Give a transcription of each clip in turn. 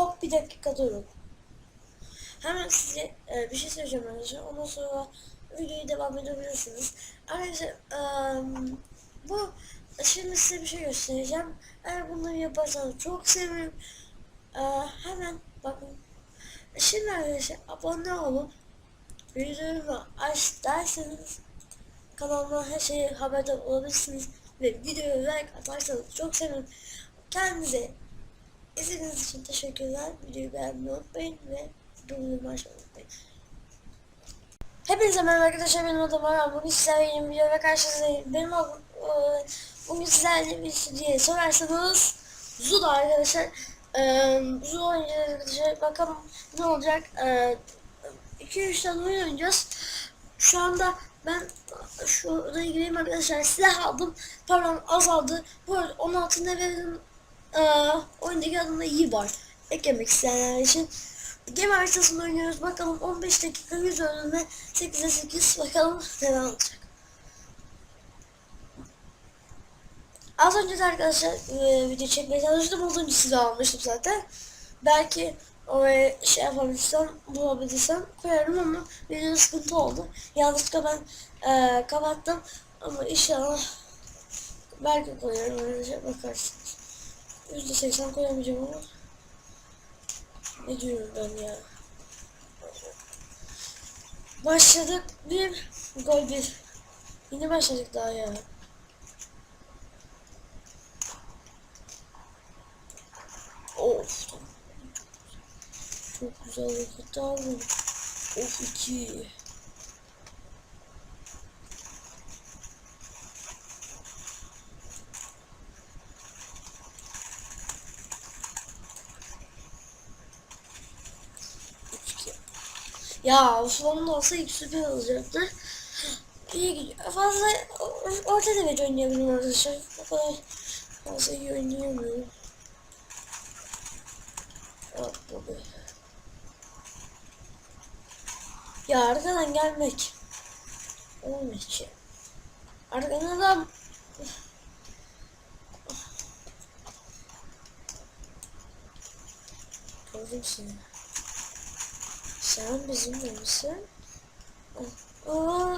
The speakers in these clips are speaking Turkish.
Hop bir dakika durun. Hemen size e, bir şey söyleyeceğim arkadaşlar. Ondan sonra videoyu devam edebilirsiniz. Arkadaşlar e, bu şimdi size bir şey göstereceğim. Eğer bunları yaparsanız çok sevinirim. E, hemen bakın. Şimdi arkadaşlar abone olup bildirimi aç derseniz kanalıma her şeyi haberdar olabilirsiniz. Ve videoya like atarsanız çok sevinirim. Kendinize izlediğiniz için teşekkürler. Videoyu beğenmeyi unutmayın ve bildirimi açmayı unutmayın. Hepinize merhaba arkadaşlar benim adım Aram. Bugün sizlerle yeni bir video ve karşınızdayım. Benim adım e, bugün sizlerle bir diye sorarsanız Zula arkadaşlar. E, Zula oynayacağız arkadaşlar. Bakalım ne olacak. 2-3 tane oyun oynayacağız. Şu anda ben şuraya gireyim arkadaşlar. Silah aldım. Param azaldı. Bu arada 16 levelim e, oyundaki adımda iyi var. Eklemek isteyenler için. Game haritasında oynuyoruz. Bakalım 15 dakika 100 ölümle 8'e 8 bakalım neler olacak. Az önce de arkadaşlar e, video çekmeye çalıştım. Az önce silah almıştım zaten. Belki oraya şey yapabilirsem, bulabilirsem koyarım ama videoda sıkıntı oldu. Yanlışlıkla ben e, kapattım. Ama inşallah belki koyarım. Öylece bakarsınız. %80 koyamayacağım ama. Ne diyorum ben ya? Başladık bir gol bir. Yine başladık daha ya. Of. Çok güzel hareket aldım. Of. İki. Ya Osman'ın olsa ilk süper olacaktı. İyi gidiyor. Fazla orta derece oynayabilirim arkadaşlar. O kadar fazla iyi oynayamıyorum. Ya arkadan gelmek. Olmuyor ki. Arkadan adam. Gördüm seni. Sen bizimle misin? Aa,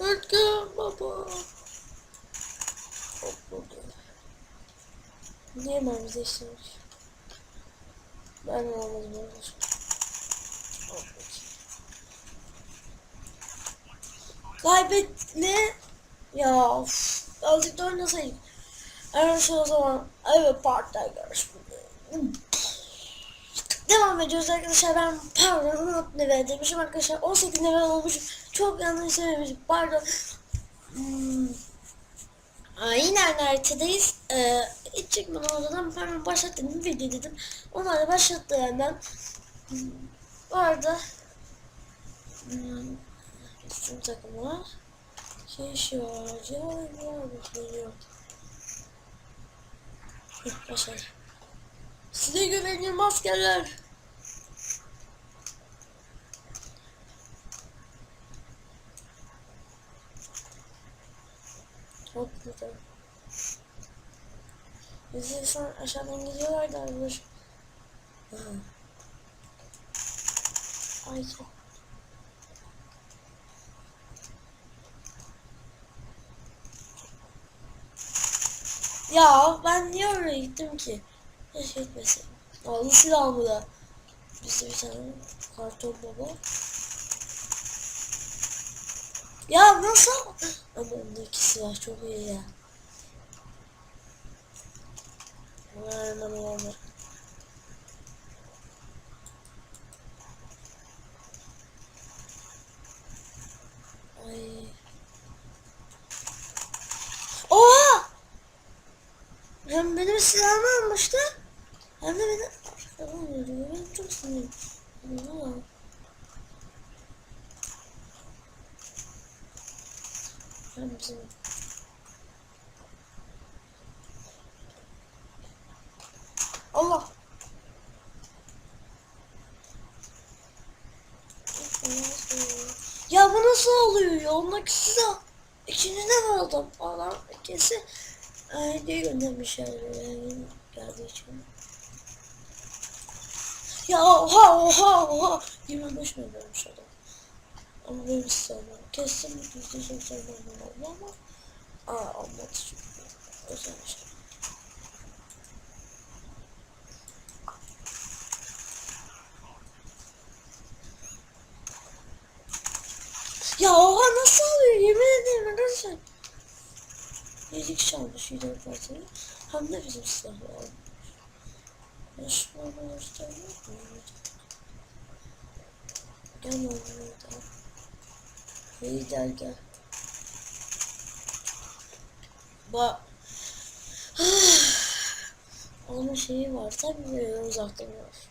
Erkan baba. Hop burada. Niye mermi değiştirmiş? Ben de olmadım arkadaşlar. Hop. Kaybet ne? Ya of. Azıcık da oynasaydık. Arkadaşlar o zaman evet partner görüşmek Devam ediyoruz arkadaşlar. Ben pardon 16 level demişim arkadaşlar. 18 level olmuşum. Çok yanlış söylemişim. Pardon. Hmm. Aynen haritadayız. Ee, hiç çıkmadan odadan pardon başlat. Video dedim. Onlar da başlattı hemen. Bu arada hmm. Takımı Keşi var. Ya. Size güveniyorum askerler. Çok güzel. Bizi şu an aşağıdan gidiyorlar arkadaş. Ay çok. Ya ben niye oraya gittim ki? Keşke. Aldı silahımı da. Bizde bir tane karton baba. Ya nasıl? Ama ondaki silah çok iyi ya. Hemen olanlar. Ay. Oha! Hem benim silahımı almıştı. De beni vuruyor. Ben çok sinirliyim. Ben bizim Allah. Ya bu nasıl oluyor ya? Ondaki silah içinde var adam falan. Kesin Ay diye göndermişler yani geldiği için. Ya oha oha oha. 25 mi vermiş adam. Ama benim istemem. Kesin yüzde seksen olmalı ama. Aa almadı çünkü. Özel şey. Ya oha nasıl alıyor yemin ederim arkadaşlar. 7 kişi almış video partini. Hem de bizim silahla almış. Ben şunu bana göstermek mi? Gel lan burada. İyi gel gel. Ba Onun şeyi var tabii böyle uzaktan var.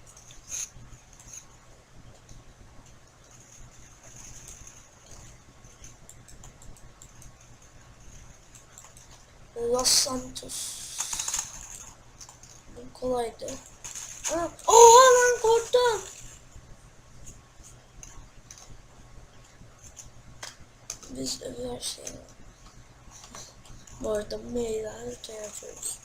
Los Santos. Bu kolaydı. Oha lan korktum. Biz öbür şeyi. Bu arada mailler haritayı açıyoruz.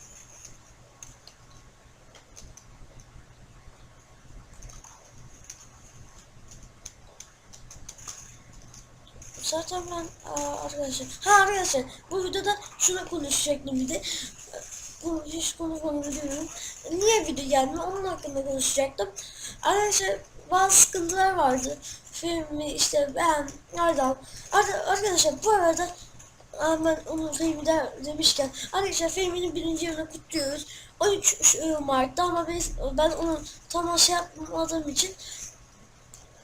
Zaten ben aa, arkadaşlar ha arkadaşlar bu videoda şuna konuşacaktım bir de hiç konuşmadım diyorum. Niye video gelmiyor onun hakkında konuşacaktım. Arkadaşlar bazı sıkıntılar vardı. Filmi işte ben nereden Ar- arkadaşlar bu arada ben onun filmi de demişken arkadaşlar filminin birinci yılını kutluyoruz. 13 Mart'ta ama biz, ben onu tam şey yapmadığım için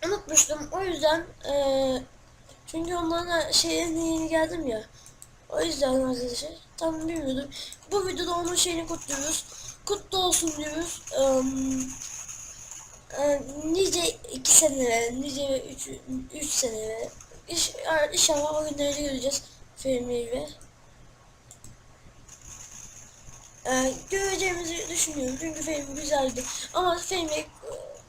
unutmuştum. O yüzden eee çünkü onlara şeyine yeni geldim ya. O yüzden arkadaşlar tam bilmiyordum. Bu videoda onun şeyini kutluyoruz. Kutlu olsun diyoruz. Um, e, nice iki senelere, nice üç, üç senelere. İş, inşallah o günleri göreceğiz filmiyle. Ee, göreceğimizi düşünüyorum çünkü film güzeldi. Ama filmi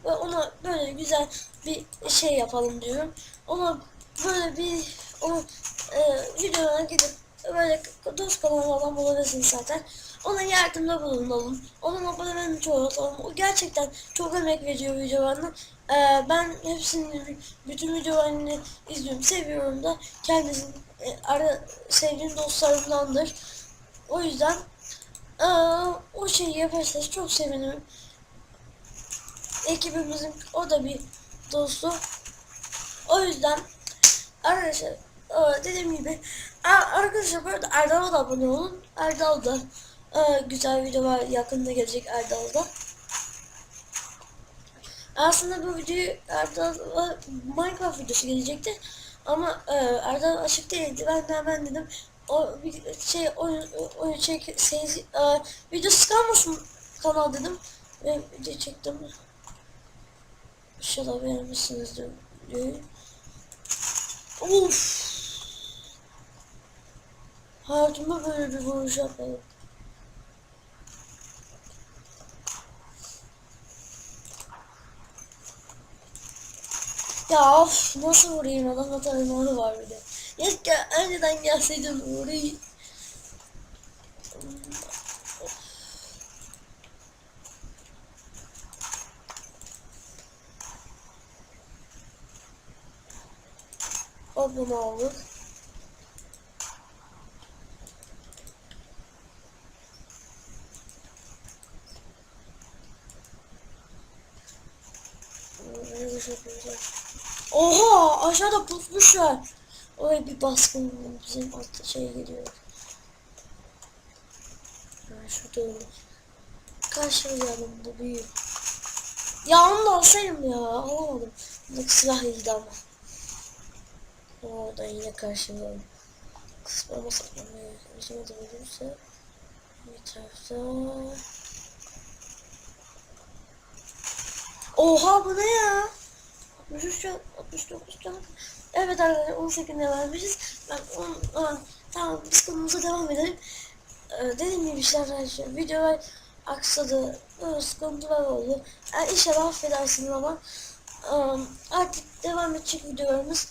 e, ona böyle güzel bir şey yapalım diyorum. Ona böyle bir o e, videoya gidip böyle dost kanalı falan bulabilirsiniz zaten. Ona yardımda bulunalım. Onun abonelerini çoğaltalım. O gerçekten çok emek veriyor videolarına. E, ben hepsini, bütün videolarını izliyorum, seviyorum da kendisinin e, ara sevdiğim dostlarımdandır. O yüzden e, o şeyi yaparsanız çok sevinirim. Ekibimizin o da bir dostu. O yüzden Arkadaşlar e, dediğim gibi arkadaşlar arada Erdal'a da abone olun. Erdal da e, güzel videolar yakında gelecek Erdal'da. Aslında bu videoyu Erdal'a Minecraft videosu gelecekti. Ama e, Erdal açık değildi. Ben de hemen dedim o şey oyun oyun çek şey, e, videosu kalmasın kanal dedim. Ve video çektim. İnşallah beğenmişsinizdir videoyu. Of. Hayatımda böyle bir vuruş yapmadım. Ya of nasıl vurayım adam atarım var bir de. Keşke önceden gelseydim vurayım. O bunu alır. Oha aşağıda pusmuşlar. Oraya bir baskın bizim altta şey geliyor. Ha, şurada. Karşılayalım bu büyük. Ya onu da alsaydım ya alamadım. Bak silah iyiydi ama. Oradan yine karşılayalım. Kısmama saklamaya yardım edebilirse bir tarafta Oha bu ne ya? 63 can, 69 can. Evet arkadaşlar 18 ne vermişiz. Ben on, on, tamam biz konumuza devam edelim. Ee, dediğim gibi işte arkadaşlar videolar aksadı. Böyle sıkıntılar oldu. Yani inşallah affedersiniz ama um, artık devam edecek videolarımız.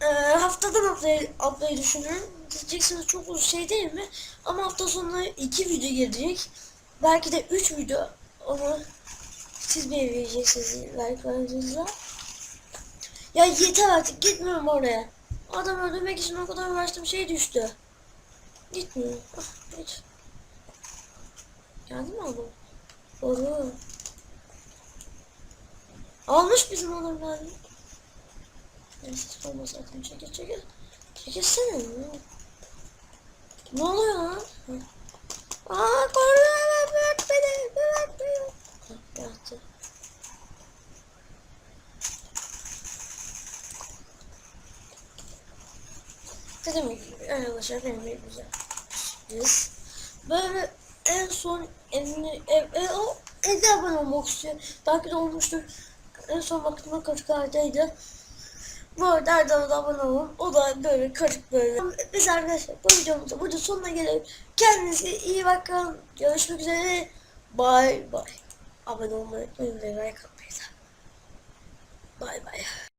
Ee, haftadan haftaya atmayı düşünüyorum. Diyeceksiniz çok uzun şey değil mi? Ama hafta sonuna iki video gelecek. Belki de üç video ama Siz beni vereceksiniz like verdiğinizde. Ya yeter artık gitmiyorum oraya. Adam öldürmek için o kadar uğraştım şey düştü. Gitmiyor. Ah, git. Geldi mi adam? Doğru. Almış bizim adam galiba. Neyse olmaz zaten çekil çekil. Çekilsene. Ne oluyor lan? Aa koruyor bırak beni bırak beni. Yattı. Dediğim gibi arkadaşlar benim bir güzel sürpriz. Böyle en son evini ev, ev, o evde abone olmak istiyor. Belki de olmuştur. En son baktığımda 40 ayda bu arada Erdal'a da abone olun. O da böyle karışık böyle. Biz arkadaşlar bu videomuzda burada sonuna gelelim. Kendinize iyi bakın. Görüşmek üzere. Bye bye. Abone olmayı unutmayın ve like atmayı da.